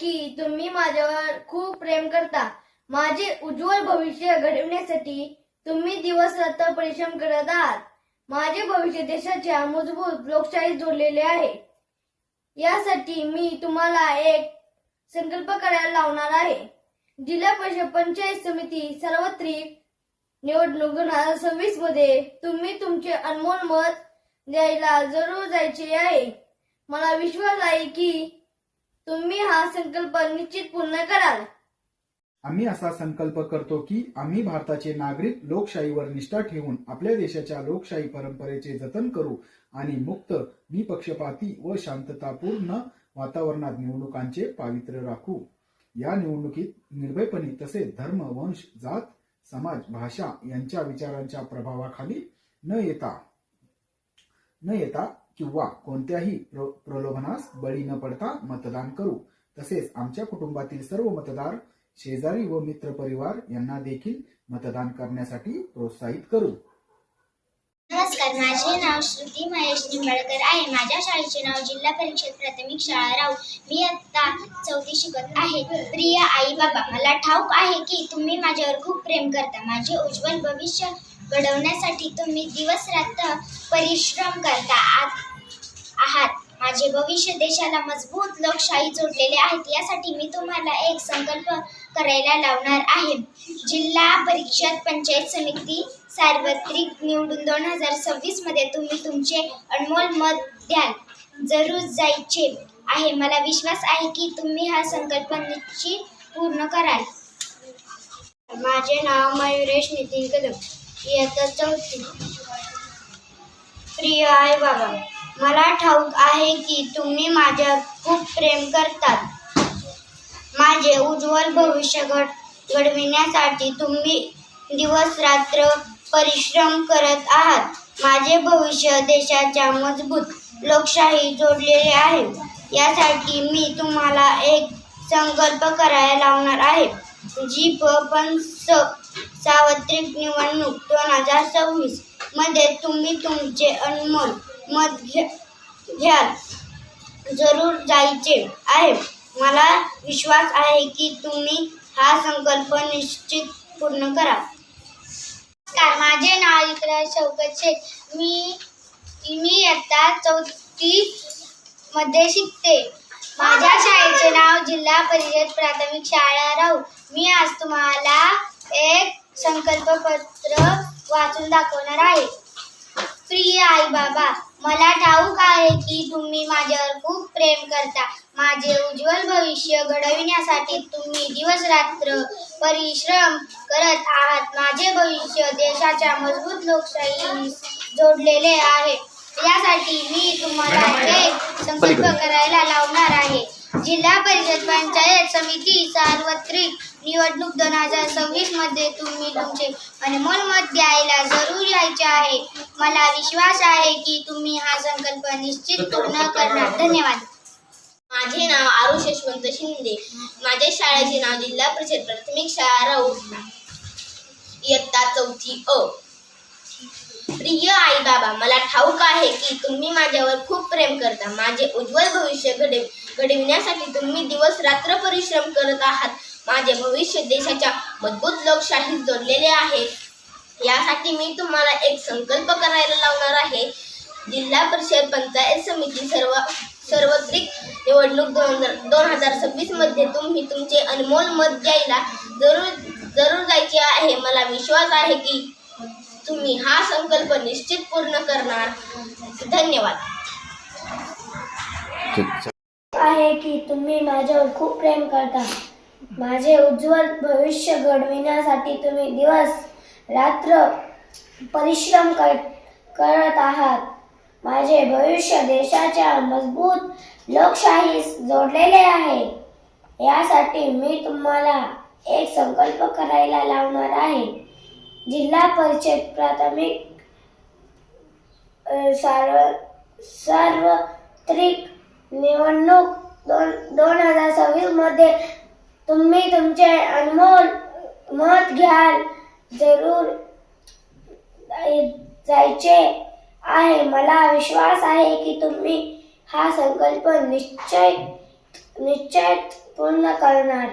की तुम्ही माझ्यावर खूप प्रेम करता. माझे उज्ज्वल भविष्य घडविण्यासाठी तुम्ही दिवस रात्र परिश्रम करत आहात. माझे भविष्य देशाच्या मजबूत लोकशाही जोडलेले आहे. यासाठी मी तुम्हाला एक संकल्प करायला लावणार आहे. जिल्हा परिषद पंचायत समिती सार्वत्रिक निवडणूक दोन हजार सव्वीसमध्ये तुम्ही तुमचे अनमोल मत द्यायला जरूर जायचे आहे. मला विश्वास आहे की तुम्ही हा संकल्प निश्चित पूर्ण कराल. आम्ही असा संकल्प करतो की आम्ही भारताचे नागरिक लोकशाहीवर निष्ठा ठेवून आपल्या देशाच्या लोकशाही परंपरेचे जतन करू आणि मुक्त निपक्षपाती व शांततापूर्ण वातावरणात निवडणुकांचे पावित्र्य राखू. या निवडणुकीत निर्भयपणे तसेच धर्म वंश जात समाज भाषा यांच्या विचारांच्या प्रभावाखाली न येता न येता किंवा कोणत्याही प्रलोभनास बळी न पडता मतदान करू. तसेच आमच्या कुटुंबातील सर्व मतदार शेजारी व मित्र परिवार यांना देखील मतदान करण्यासाठी प्रोत्साहित करू. नमस्कार माझे नाव श्रुती महेश निंबाळकर आहे. माझ्या शाळेचे नाव जिल्हा परिषद प्राथमिक शाळा राऊ मी आता चौथी शिकत आहे. प्रिय आई बाबा मला ठाऊक आहे की तुम्ही माझ्यावर खूप प्रेम करता. माझे उज्ज्वल भविष्य घडवण्यासाठी तुम्ही दिवस रात्र परिश्रम करता आहात. माझे भविष्य देशाला मजबूत लोकशाही जोडलेले आहेत. यासाठी मी तुम्हाला एक संकल्प करायला लावणार आहे. जिल्हा परिषद पंचायत समिती सार्वत्रिक निवडून दोन हजार सव्वीसमध्ये तुम्ही तुमचे अनमोल मत द्याल. जरूर जायचे आहे. मला विश्वास आहे की तुम्ही हा संकल्प निश्चित पूर्ण कराल. माझे नाव मयुरेश नितीन कदम. इयत्ता चौथी प्रिय आहे बाबा मला ठाऊक आहे की तुम्ही माझ्या खूप प्रेम करतात. माझे उज्ज्वल भविष्य घड घडविण्यासाठी तुम्ही दिवस रात्र परिश्रम करत आहात. माझे भविष्य देशाच्या मजबूत लोकशाही जोडलेले आहे. यासाठी मी तुम्हाला एक संकल्प करायला लावणार आहे. जी प पण स सार्वत्रिक निवडणूक दोन हजार सव्वीसमध्ये तुम्ही तुमचे अनमोल मत घ्या घ्याल. जरूर जायचे आहे. मला विश्वास आहे की तुम्ही हा संकल्प निश्चित पूर्ण करा. नमस्कार माझे नाव इकरा शौकत शेख. मी मी आता चौथी मध्ये शिकते. माझ्या शाळेचे नाव जिल्हा परिषद प्राथमिक शाळा राहू. मी आज तुम्हाला एक संकल्प पत्र वाचून दाखवणार आहे. प्रिय आई बाबा मला ठाऊक आहे की तुम्ही माझ्यावर खूप प्रेम करता. माझे उज्ज्वल भविष्य घडविण्यासाठी तुम्ही दिवस रात्र परिश्रम करत आहात. माझे भविष्य देशाच्या मजबूत लोकशाही जोडलेले आहे. यासाठी मी तुम्हाला एक संकल्प करायला लावणार आहे. जिल्हा परिषद पंचायत समिती सार्वत्रिक निवडणूक दोन हजार सव्वीसमध्ये तुम्ही तुमचे अनमोल मत द्यायला जरूर यायचे आहे. मला विश्वास आहे की तुम्ही हा संकल्प निश्चित पूर्ण करणार. धन्यवाद. माझे नाव आरुष यशवंत शिंदे. माझ्या शाळेचे नाव जिल्हा परिषद प्राथमिक शाळा राऊत इयत्ता चौथी अ. प्रिय आई बाबा मला ठाऊक आहे की तुम्ही माझ्यावर खूप प्रेम करता. माझे उज्ज्वल भविष्य घडेल. घडविण्यासाठी तुम्ही दिवस रात्र परिश्रम करत आहात. माझे भविष्य देशाच्या मजबूत लोकशाहीत जोडलेले आहे. यासाठी मी तुम्हाला एक संकल्प करायला लावणार आहे. जिल्हा परिषद पंचायत समिती सर्व सार्वत्रिक निवडणूक दोन हजार दोन हजार सव्वीसमध्ये तुम्ही तुमचे अनमोल मत द्यायला जरूर जरूर जायचे आहे. मला विश्वास आहे की तुम्ही हा संकल्प निश्चित पूर्ण करणार. धन्यवाद. आहे की तुम्ही माझ्यावर खूप प्रेम करता. माझे उज्ज्वल भविष्य घडविण्यासाठी तुम्ही दिवस रात्र परिश्रम कर करत आहात. माझे भविष्य देशाच्या मजबूत लोकशाहीस जोडलेले आहे. यासाठी मी तुम्हाला एक संकल्प करायला लावणार आहे. जिल्हा परिषद प्राथमिक सार्व सार्वत्रिक निवडणूक दोन दोन हजार सव्वीसमध्ये तुम्ही तुमचे अनमोल मत घ्याल. जरूर जायचे आहे. मला विश्वास आहे की तुम्ही हा संकल्प निश्चय निश्चय पूर्ण करणार.